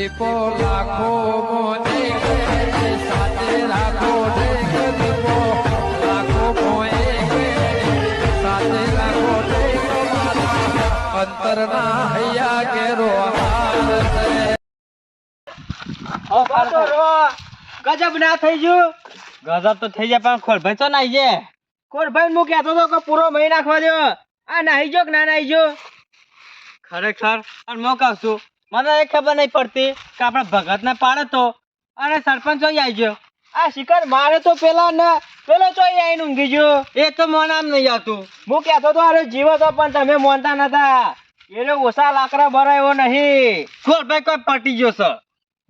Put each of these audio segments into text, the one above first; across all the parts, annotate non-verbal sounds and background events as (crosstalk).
દીપો લાખો મોને સાથે રાખો દીપો લાખો મોએ સાથે રાખો અંતરના હૈયા કેરો ગજબ ના થઈ ગયું. ગજબ તો થઈ જાય પણ ખોલભાઈ તો નાઈ છે કોરભાઈ હું કહેતો હતો કે પૂરો મહી નાખવા દો આ નાહી જો કે ના નાહી જો? ખરેખર અને મોકાવશું કહું છું મને એ ખબર નહીં પડતી કે આપણે ભગત ને પાડે તો. અને સરપંચ જોઈ આવી ગયો. આ શિકાર મારે તો પેલા ને પેલો ચોઈ આવીને ઊંઘી ગયો. એ તો મને આમ નહીં આવતું. હું કહેતો તો અરે જીવો તો પણ તમે મોનતા નતા. એને ઓછા લાકડા ભરાયો નહીં. ખોલભાઈ કોઈ પટી ગયો સર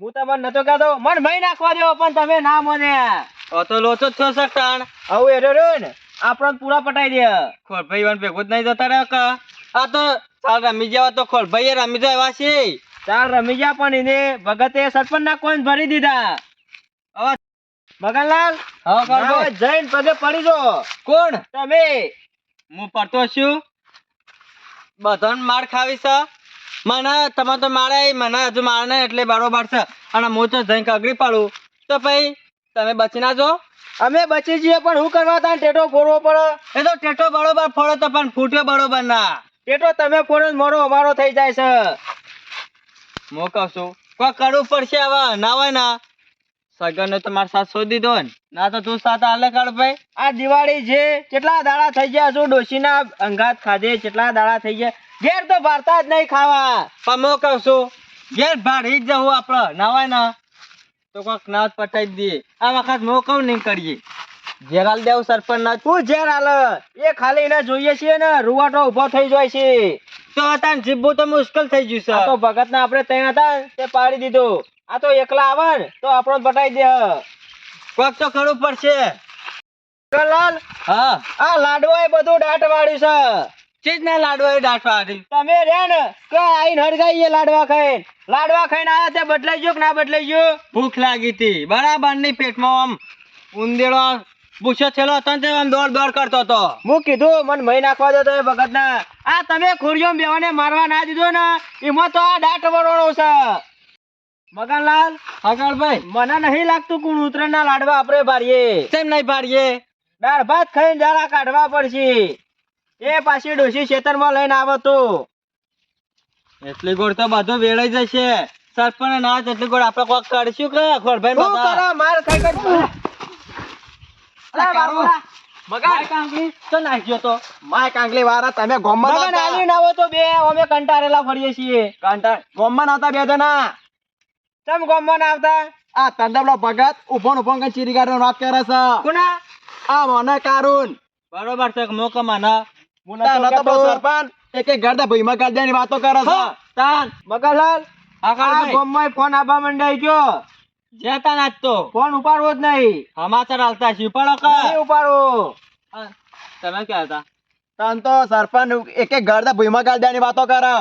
હું તમને નતો કહેતો મન મહી નાખવા દેવો પણ તમે ના મને. તો લોચો જ થયો છે તાણ આવું એરો રહ્યો ને. આપણને પૂરા પટાઈ દે. ખોલભાઈ વાન ભેગો જ નહીં જતા રહ્યો કે? આ તો ચાલ રમી જવા તો ખોલભાઈ રમી જાય એવા છે ચાલ રમી જા પણ એને ભગતે સરપંચ ના કોઈન ભરી દીધા. હવે મગનલાલ હા ના હોય જઈને પગે પડી જો કોણ? તમે? હું પડતો છું. બધાને માર ખાવી છે. મને તમે તો મારે મને હજુ મારે એટલે બરોબર છે. અને હું તો જઈને કગડી પાડું. તો પછી તમે બચી ના જો. અમે બચી જઈએ પણ હું કરવા તા ટેટો ફોડવો પડે? એ તો ટેટો બરોબર ફોડો તો પણ ફૂટ્યો બરોબર ના. ટેટો તમે ફોડો મોડો મોરો અમારો થઈ જાય છે. હું કોઈ કરવું પડશે હવે? ના ના? સગન તમારે સાથ શોધી દીધો ને. ના તો તું સાથ હાલે કાઢ ભાઈ. આ દિવાળી છે કેટલા દાડા થઈ ગયા છું? ડોશીના અંગાત ખાધે કેટલા દાડા થઈ ગયા? ઘેર તો ભારતા જ નહીં ખાવા. પણ છું ઘેર ભાડી જ જવું આપણે. ના ના? તો કોઈક નાત પટાઈ દઈએ. આ વખત મોકવ નહીં કરીએ. જેરાલ દેવ સરપંચ ના તું ઝેર એ ખાલી એને જોઈએ છીએ ને રૂવાટો ઊભો થઈ જાય છે. તો હતા જીવવું તો મુશ્કેલ થઈ ગયું આ તો ભગત ના આપણે ત્યાં હતા તે પાડી દીધો. આ તો એકલા આવે ને તો આપણો બટાઈ દે. કોક તો ખરું પડશે. કલાલ હા. આ લાડવા એ બધું દાટ વાળ્યું છે. ચીજ ના લાડવા એ દાંઠવા હારી. તમે રે ને કે આઈને હરગાઈએ લાડવા ખાઈ લાડવા ખાઈને આયા તે બદલાઈ ગયો કે ના બદલાઈ ગયો? ભૂખ લાગી હતી. બરાબરની પેટમાં આમ ઉંદેડો ભૂસો થયેલો હતો ને આમ દોડ દોડ કરતો હતો. હું કીધું મને મહી નાખવા દો તો ભગત ના આ તમે ખુરજો બેવાને મારવા ના દીધો ને એમાં તો આ દાટ વરોણો છે. મગનલાલ હગળભાઈ મને નહીં લાગતું કુણ ઉતરણ ના લાડવા આપણે ભારીએ. કેમ નહીં પાડીએ દાળ ભાત ખાઈને જરા કાઢવા પડશે. એ પાછી ડોસી ખેતરમાં લઈને આવો તો એટલી ગોળ તો બધું વેળાઈ જશે. સરપંચ ના એટલી ગોળ આપણે કોક કરશું કે ખોરભાઈ માર ખાઈ કંટારેલા ફરીએ છીએ. કંટાર ગોમમાં આવતા બે જણા. ચમ ગોમમાં આવતા? આ તંદબલો ભગત ઊભો ઊભો કઈ ચીરી કાઢવાનો વાત કરે છે. કોના? આ મને કારુન. બરોબર છે મોકો માના. સરપંચ. એક એક ગરદા ભઈમાં ગાડ્યાની વાતો કરે છે. તાન. મગનલાલ આ હગળભાઈ ગોમમાં ફોન આબા મંડાઈ ગયો. જતા ના તો. ફોન ઉપાડવો જ નહીં. સમાચાર હાલતા છે ઉપાડો કે? નહીં ઉપાડો તમે ક્યાં હતા? તન તો સરપંચ એક એક ગરદા ભઈમાં ગાડ્યાની વાતો કરે.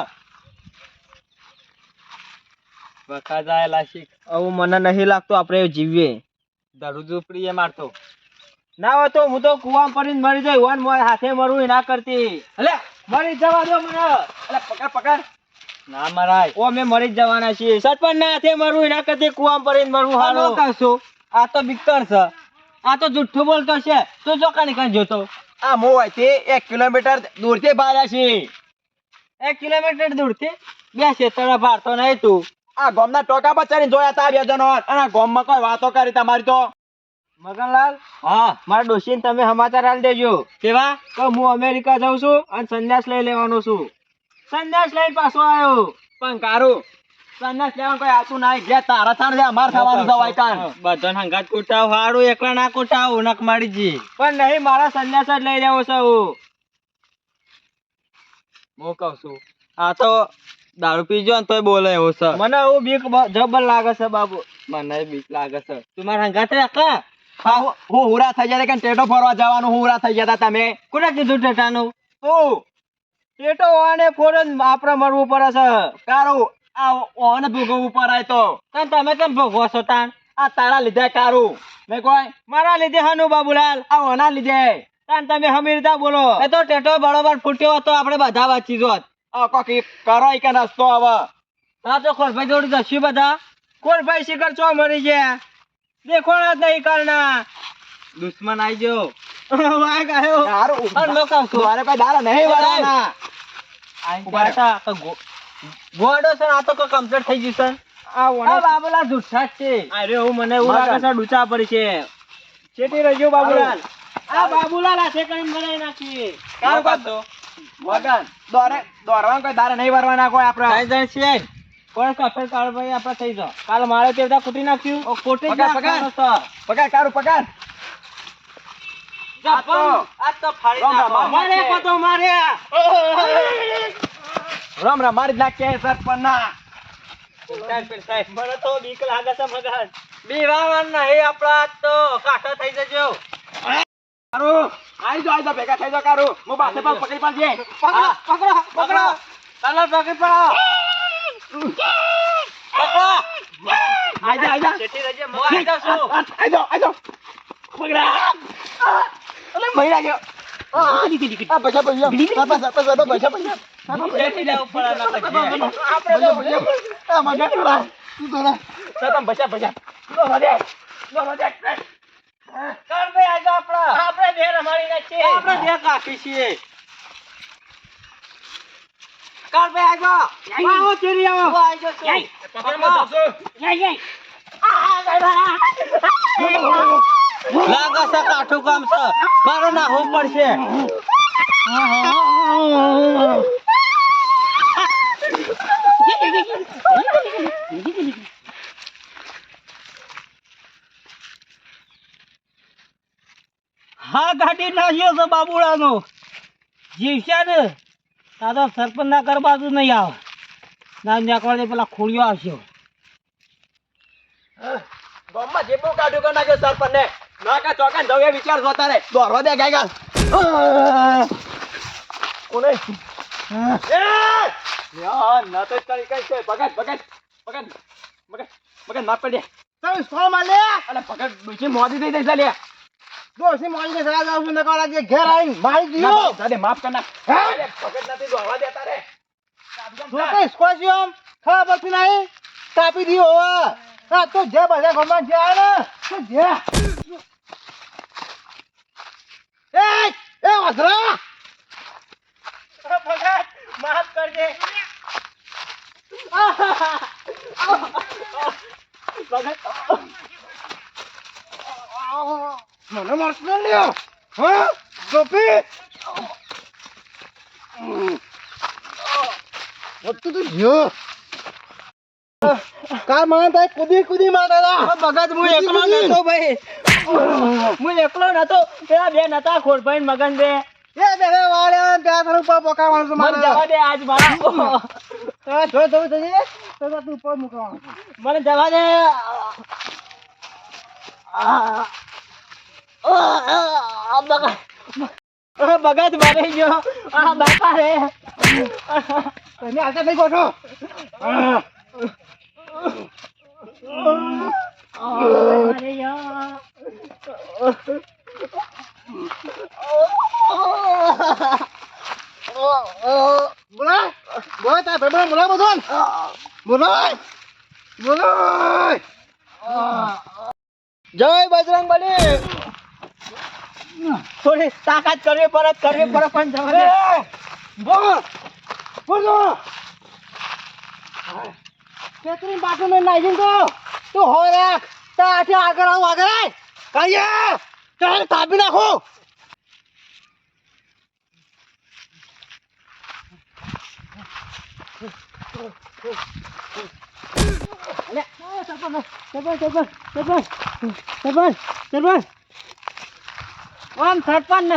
બકા જાયેલા શીખ. આવું મને નહીં લાગતું આપણે જીવીએ. દારૂ ઝૂંપડી એ મારતો. ના હોય તો હું તો કુવામાં પડીને મરી જાય વન મોય હાથે મરવું ના કરતી. એટલે મરી જવા દો મને. એટલે પકડ પકડ. ના મરાય. ઓ અમે મરી જવાના છીએ. સરપંચ ના હાથે મરવું ના કરતી કુવામાં પડીને મરવું હાલો. કહું આ તો બિકર છે. આ તો જુઠ્ઠું બોલતો છે. તું જો કાને કાંઈ જોતો. આ મો અહીંથી એક કિલોમીટર દૂરથી બાર્યા છે. એક કિલોમીટર દૂરથી? બે ક્ષેત્ર ભારતો નહીં તું. આ ગોમના ટોકા પર ચડીને જોયા તા બે જણો અને ગોમમાં કોઈ વાતો કરી તમારી તો? મગનલાલ? હા. મારા ડોશીને તમે સમાચાર આલી દેજો. કેવા? તો હું અમેરિકા જાઉં છું અને સંન્યાસ લઈ લેવાનો છું. સંન્યાસ લઈને પાછો આવ્યો. પણ કારું. સંદેશ લેવાનું કોઈ આતું નહીં. જે તારા થાણ જે અમાર થવાનું છે વાયકાન બધાને હંગાત કુટાવ હારું એકલા ના કુટાવ ઉનક મારીજી પણ નહીં મારા સંદેશ જ લઈ લેવો છે હું. કહું છું આ તો દારૂ પીજો ને તોય બોલે એવો છે. મને એવું બીક જબર લાગે છે બાબુ. મને બીક લાગે છે. તું મારા હંગાત હા હું હું હુરા થઈ જાય કે ટેટો ફરવા જવાનું હું હુરા થઈ જતા તમે. કોને કીધું ટેટાનું? તું ટેટો વાને ફોરન આપણે મરવું પડે છે. કારું, આ ઓને ભોગવવું પડાય તો તને તમે કેમ ભોગવો છો તાન આ તારા લીધે કારું. મેં કોઈ, મારા લીધે હનુ બાબુલાલ? આ ઓના લીધે. તાન તમે હમીરતા બોલો. એ તો ટેટો બરોબર ફૂટ્યો હતો, આપણે બધા વાંચી જોત. આ કોકી કરો કે નાસ્તો આવે. હા તો ખોરભાઈ જોડી જશું બધા. કોણ ભાઈ શિખર ચો મરી ગયા? દેખો નહીં કરના. દુશ્મન આવી ગયો. (laughs) વાઘ આવ્યો. મેં કહું છું, મારે પાસે દારા નહીં વાળાના આઈ તા, ગોડો સર આ તો કમ્પ્લીટ થઈ ગયું સર આ આ વણા બાબલા જુઠ્ઠા છે. અરે હું મને એવું લાગે છે પડી છે. ચેટી રહેજો બાબુલાલ. આ બાબુલાલ હાથે કરીને બનાવી નાખીએ કામ કરતો. વગન દોરે દોરવાનું કોઈ દાડા નહીં વળવાના કોઈ ત્રણ આપણે જણ છીએ જ. કોઈ કાળ ભાઈ આપણે થઈ જાઓ. કાલ મારે તે બધા કૂટી નાખ્યું. કોટી પગાર. છે. પકડ કારું પકડ જા, આ તો- પણ આ તો ફાડી રામ રામ, નાખો. મારે મારે પતો મારે. રામ રામ મારી જ સરપંચ ના સાહેબ, પીર સાહેબ. મને તો બીક લાગે છે મગજ. બીવાવાનું નહીં આપણા તો. કાંઠો થઈ જજો. કારું આઈ જો આઈ જો ભેગા થઈ જો કારું. હું પાસે પાસ પકડી પાડજે પકડો પકડો પકડો. ચાલો પકડી પડો. પકડો. આઈ જા આઈ જા જેથી રહેજે, હું આવી જાઉં છું. આઈ જાઓ આઈ જાઓ. પકડા. નકર જે. કર? ભાઈ આવો લાગે છે કાઠું કામ છે? મારે નાહવું પડશે. હા, ગાડી નાખ્યો છે બાબુડાનો. જીવશે ને દાદા સરપંચ ના કર બાજુ નહીં આવે. ના નીકળે પેલા ખોળિયો આવશે. ગામમાં જે બહુ કાઢ્યું કરી નાખ્યો સરપંચ ને નાકા ચોકા જવું એ વિચાર જોતા રે દોડવા દે ગાય ગાલ. કોને? એ! યાર ના તો કરી કઈ છે. ભગત ભગત ભગત ભગત માફ કરી દે તમે સો માં લે અલે ભગત ડુચી મોદી દઈ દે ચાલે ડોસી મોદી દે સગા જાવ ને કોલા જે ઘેર આવીને મારી દીયો દાદે માફ કર ના નથી દોડવા દેતા રે જો કે સ્કોશિયમ ખબર પડતી નહીં? કાપી દીધો હવે. આ તો જે બધા છે આ ને તો જે. એ એ વસરા ભગત માફ કરજે. મને મારતો લ્યો. હા ગોપી? વત્તુ તો જ્યો કા થાય? કુદી કુદી મારતા ભગત હું એકલો નતો ભાઈ. હું એકલો નતો. પેલા બે નતા ખોરભાઈ ભાઈ મગન બે. એ બે બે વાળે ત્યાં તારું ઉપર પોકા છે મને જવા દે આજ મારા. તો જો જો જઈએ. તો તું ઉપર મૂકવાનું. મને જવા દે. ભગત મારી ગયો. આ બાપા રે. તમે હાલતા નહીં ગોઠો જય બજરંગ બલી. થોડી તાકાત કરવી પડે કરવી પડે પણ જવા બોલો. કેતરી બાથરૂમ નાઈ તો, તું હો રાખ તાથી આગળ આવું, આગળ આય. કાયા તારે કાપી નાખો. આમ સરપંચ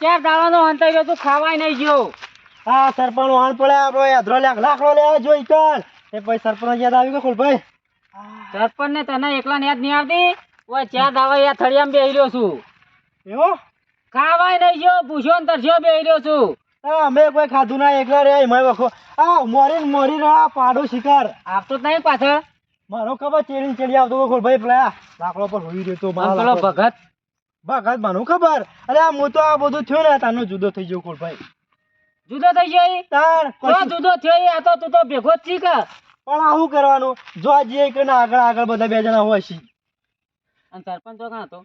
ચાર દાવાનો અંતર ગયો તું ખાવાય નહીં ગયો. હા સરપંચ વાહન પડે આપણો અધરો લાખ લાખડો લેવા જોઈ કર એ ભાઈ સરપંચ યાદ આવી ગયો ભાઈ. સરપંચ ને તને એકલા ને યાદ નહીં આવતી? ઓય ચાર દાવા યા થળિયામાં બેહી રહ્યો છું. એવો? ખાવાય નહીં જો ભૂસ્યો ને તરસ્યો બેહી રહ્યો છું. અમે કોઈ ખાધું ના એકલા રે એમાં વખો. આ મોરી મોરી રે આ પાડો શિકાર. આપતો નહીં પાછળ? મારો ખબર ચેડી ચેડી આવતો હતો ભાઈ પેલા લાકડો પર હોઈ રહ્યો તો ભગત. ભગત મને ખબર? અરે આ હું તો આ બધું થયું ને તાનો જુદો થઈ ગયો ભાઈ. જુદો થઈ ગયો તાર તો જુદો થયો આ તો તું તો ભેગો જ છી કે? પણ આ શું કરવાનું? જો આ જે કે આગળ આગળ બધા બે જણા હોય છે. અને સરપંચ તો કાં હતો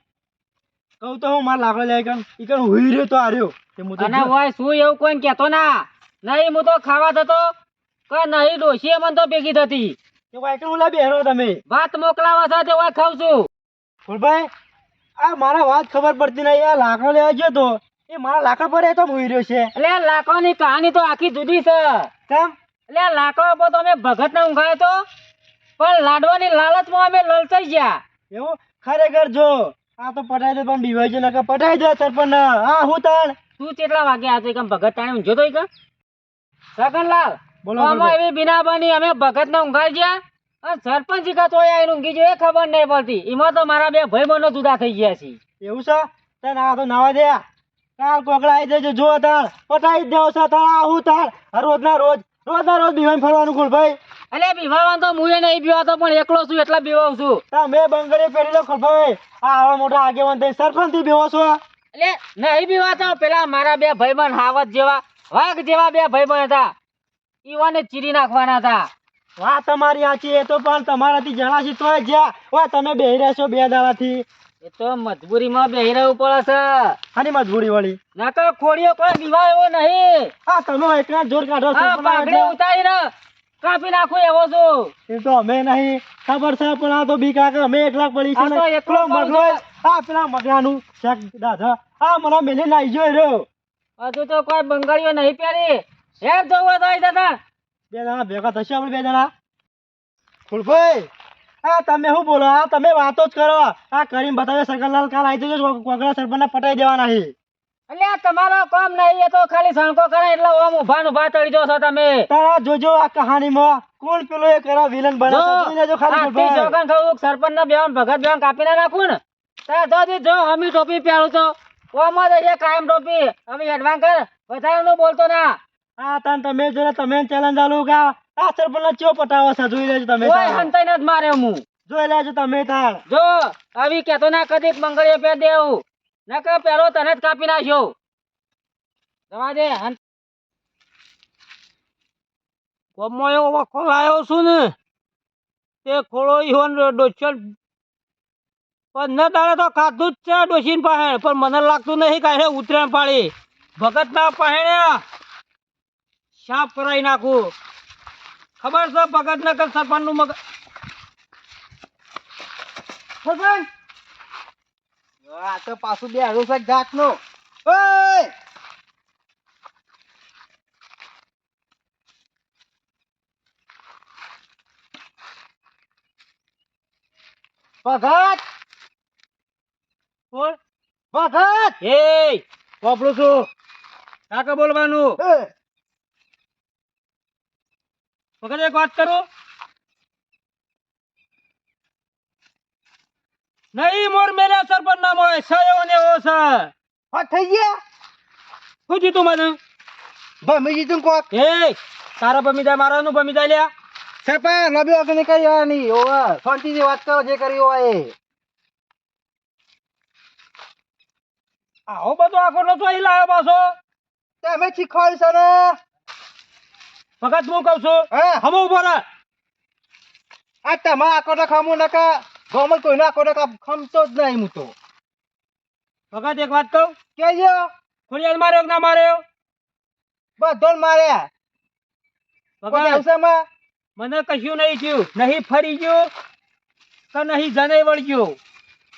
કહું તો હું માર લાકડો લઈ કણ ઈ કણ હુઈ રહ્યો તો તે હું તો અને હોય શું એવું કોઈ કહેતો ના? નહીં હું તો ખાવા થતો કે નહીં ડોશીએ મને તો ભેગી થતી. તે વાય કણ ઓલા બેહરો તમે? વાત મોકલાવા સાથે હોય ખાવ છું. ફૂલભાઈ આ મારા વાત ખબર પડતી નહીં આ લાકડો લેવા ગયો તો. એ મારા લાકડા પર એ તો હુઈ રહ્યો છે. એટલે આ લાકડાની કહાની તો આખી જુદી છે. કેમ? એટલે આ લાકડા પર તો અમે ભગત ને ઊંઘાયો તો. પણ લાડવાની લાલચમાં અમે લલચાઈ ગયા. એવું? ખરેખર જો. આ તો પટાઈ દે પણ બીવાય છે નકર પટાઈ દે સરપંચ હા હું તાણ. તું કેટલા વાગે આજે કેમ ભગત તાણે ઊંઘ્યો તો કેમ કે? સગનલાલ બોલો, અમે એવી બિના બની અમે ભગત ને ઊંઘાઈ ગયા? અને સરપંચ કા તો ઊંઘી જો એ ખબર નહીં પડતી. એમાં તો મારા બે ભાઈ બહેનો જુદા થઈ ગયા છે. એવું છે? તાણ આ તો નાવા દે કાલ કોકડા આવી જજો જો તાણ પટાઈ દેવ છે તાણ આ હું રોજ આ રોજના રોજ ના રોજ બીવાઈ ફરવાનું ફૂલભાઈ એટલે બીવાવાન તો મુએ નહીં બીવાતો પણ એકલો છું એટલા બીવાઉં છું. તમે બંગડી પહેરી લો ફૂલભાઈ આ આવા મોટા આગેવાન થઈ સરપંચથી બીવો છો? એટલે નહીં બીવાતો પેલા મારા બે ભાઈબંધ હાવત જેવા વાઘ જેવા બે ભાઈબંધ હતા. ઈવાને ચીરી નાખવાના હતા. વાત તમારી સાચી એ તો પણ તમારાથી જણાશી તોય જ્યાં. ઓય તમે બેહી રહેશો બે દાડાથી. એ તો મજબૂરીમાં બેહી રહેવું પડે છે. આની મજબૂરી વળી નકર ખોડીઓ કોઈ એવો નહીં. આ તમે એકલા જોર કાઢો છો પાઘડી ઉતારી ઉતારીને કાપી નાખો એવો છો. એ તો અમે નહીં. ખબર છે પણ આ તો બી કાકા અમે એકલા પડી છે તો એકલો મગલો. આ પેલા મગલાનું શેક દાદા આ મને મેલે લઈ જોઈ રહ્યો. હજુ તો કોઈ બંગાળીઓ નહીં પહેરી. હેર જોવો તો દાદા. બે જણા ભેગા થશે આપણે બે જણા. ફૂલભાઈ આ તમે શું બોલો? આ તમે વાતો જ કરો. આ કરીને બતાવે શંકરલાલ કાલ આવી જજો કોકડા સરપંચને પટાઈ દેવાના છે. એટલે આ તમારો કામ નહીં એ તો ખાલી સણકો કરે એટલે ઓમ ઊભા ઊભા ચડી છો તમે. તારા જોજો આ કહાનીમાં. કોણ પેલો એ કરો વિલન બને ખાલી ફૂલભાઈ. ખાવું સરપંચ ના બેવાન ભગત બેવાન કાપી ના નાખું ને? તારા તો જી જો હમી ટોપી પહેરું છો. ઓમાં જ કાયમ ટોપી. અમે એડવાન્સ કર વધારે નું બોલતો ના. આ તાન તમે જો તમે ચેલેન્જ આલું કા? આ સરપંચ ચો પટાવો છે? જોઈ લેજો તમે કોઈ હંતાઈ નથી મારે હું. જોઈ લેજો તમે તાર જો આવી કેતો ના કદી મંગળીએ પહેર દેવું. કે પેલો તને જ કાપી નાખ્યો. જવા દે ગામમાં એવો વખો લાવ્યો છું ને તે ખોળો ઈવન ડોસ્યો પણ ન તારે તો ખાધું જ છે ડોસીન પાસે પણ મને લાગતું નહીં કાંઈ ઉતરાણ પાડી ભગત ના પહેણે સાફ કરાવી નાખું. ખબર છે ભગત નગર કે સરપંચ! નું મગજ સરપંચ આ તો પાછું બે હરું છે જાતનું. નો ભગત! બોલ. ભગત! એ વાપરું છું. કાકા બોલવાનું. ભગત એક વાત કરું. નહીં મોર મેલા સરપંચ નામ હોય સયો ને ઓ સર. હા થઈ ગયા? શું જીતું મને? ભમી જીતું કોક? એ તારા બમીદા મારાનું બમીદા લ્યા. સરપંચ લબી વગરની કરી આવવાની ઓવર શાંતિથી વાત કરો જે કરી હોય એ. આવો બધો આખો નતો અહીં લાવ્યો પાછો. તમે શીખવાડશો ને? ભગત હું કહું છું હમો ઊભો રહે. આ તમારા આકોટા ખામું નકા ગોમલ કોઈનો આકોટા ખમતો જ નહીં હું તો. ભગત એક વાત કહું? કેજો ખોડિયાર માર્યો ના માર્યો? બધો માર્યા. કોઈ ભગત આવશામાં મને કશું નહીં થયું. નહીં ફરી ગયો કે નહીં જને વળગ્યો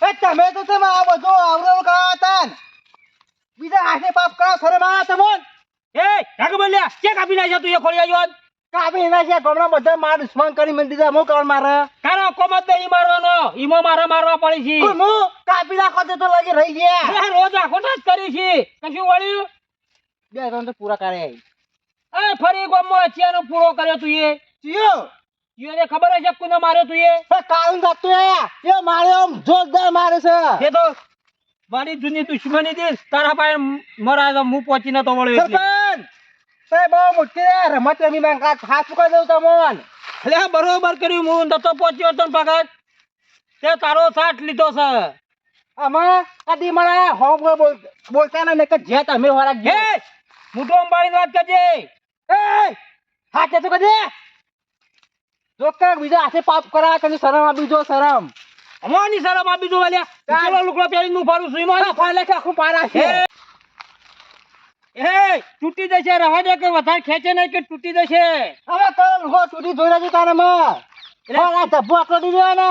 એ તમે તો તમે આ બધું આવરો કરાવતા હતા બીજા હાથે પાપ કરો ખરે માં તમોન. એ કાકા બોલ્યા કે કાપી નાખ્યા તું એ ખોડિયા જોન કાપી છે ગમણા બધા માર દુશ્મન કરી મને દીધા હું કરવા મારે? તારો કોમત નહીં મારવાનો ઈમો મારા મારવા પડી છે. હું કાપી નાખો તે લાગી રહી ગયા રોજ આખો જ કરી છે. કશું વળ્યું? બે ત્રણ તો પૂરા કરે. એ ફરી ગમો અત્યારનો પૂરો કર્યો તું એ. ચિયો. એને ખબર હશે કોને માર્યો તું એ? કાળું જાતું એ. માર્યો જોરદાર મારે છે. તો મારી જૂની દુશ્મની હતી તારા પાસે મરા હું પહોંચી નતો વળ્યો. સરપંચ તે બહુ મોટી રમત રમી માં કાચ હાથ પકડી દઉં તમોન એટલે આ બરોબર કર્યું હું નતો પહોંચ્યો તો ભગત તે તારો સાથ લીધો છે. આમાં આદી મને હોમ બોલ બોલતા ને કે જે તમે હોરા હે મોટો અંબાણી વાત કરજે. એ હા કે તો કરજે. જો કે બીજા હાથે પાપ કરા તને શરમ આપી જો શરમ. અમારની શરમ આપી દો વાલ્યા. ચાલો લુકડો પહેરીને હું ફરું છું. એમાં ફાલે કે આખું પારા છે. એ તૂટી જશે રવા દે કે વધારે ખેંચે નહીં કે તૂટી જશે? હવે તો હો તૂટી જોઈ રહ્યો તારે માં. એટલે આ ધબ્બો આટલો દીધો ને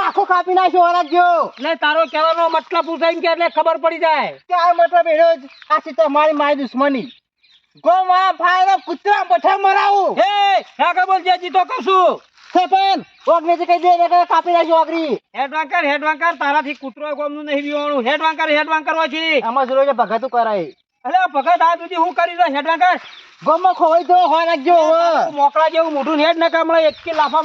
આખું કાપી નાખ્યો વરાજો એટલે તારો કહેવાનો મતલબ પૂછાય કે એટલે ખબર પડી જાય. કે આ મતલબ એનો જ આ છે મારી મારી દુશ્મની. ગોમાં ફાયરો કૂતરા પઠા મરાવું. હે હા બોલ જે જીતો કહું છું. ઓગને જે કહી દે કે કાપી નાખ્યો ઓગરી હેડવાંકર હેડવાંકર તારાથી કૂતરો ગોમનું નહીં બીવાનું હેડવાંકર હેડવાંકર વાંચી આમાં જ રોજ ભગાતું કરાય અરે ભગત આ સુધી હું કરી દઉં હેડવાંકર? ગોમાં ખોવાઈ દો હોય રાખજો મોકળા જેવું મોઢું હેડ ના કામળે એક કે લાફા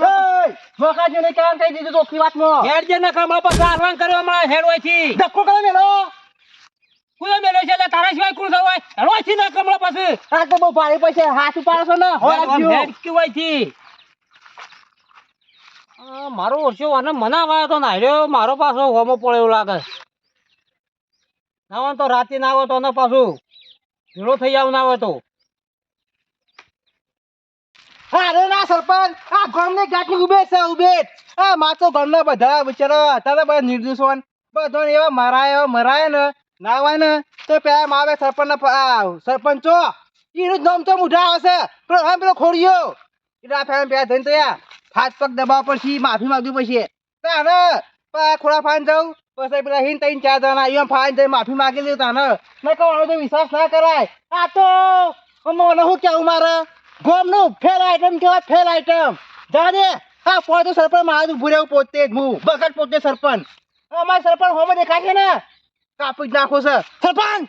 મોકા ને કામ કહી દીધું ચોખ્ખી વાતમાં? હેડ જે ના કામળે પછી આરવાન કર્યો હમણાં હેડ વાયથી ધક્કો કરે મેલો. કુલે મેલો છે એટલે તારા સિવાય કુણ સવાય હેડ વાયથી ના કામળે પછી. આ તો બહુ ભારે પછી હાથ ઉપાડશો ને હોય હેડ આમ નાખજો હેડ કે વાયથી આ મારો ઓછો અને મનાવા તો નાર્યો મારો પાછો હોમો પડે એવું લાગે. ના તો રાતે ના આવે તો ને પાછું ભેળો થઈ જાવ ના આવે તો. અરે ના સરપંચ, આ ગામને ગાંઠી ઉભે છે, ઉભે. આ માતો ગામના બધા બિચારા અત્યારે બધા નિર્દોષવાન બધો એવા મરાય એવા મરાય ને. નાવાય ને તો પેલા માવે સરપંચ ને સરપંચો એનું નામ તો મૂઢા આવશે પેલો પેલો ખોડિયો એટલે આ ફેમ પેલા થઈને તો યાર હાથ પગ દબાવ પડશે, માફી માંગવી પડશે. પા ખોડા ફાન જાઉં પછી પેલા હિન ત્રણ ચાર જણા અહીંયા ફાન જઈ માફી માંગી લીધું તાને. મેં કહું તો વિશ્વાસ ના કરાય. આ તો મને શું કહેવું મારે? ગોમનું ફેલ આઈટમ કહેવાય ફેલ આઈટમ જા દે હા પોતે સરપંચ મારા ઉભું રહેવું પોતે જ હું. બગડ પોતે સરપંચ. અમારે સરપંચ હોમે દેખાય છે ને? કાપી જ નાખો સર સરપંચ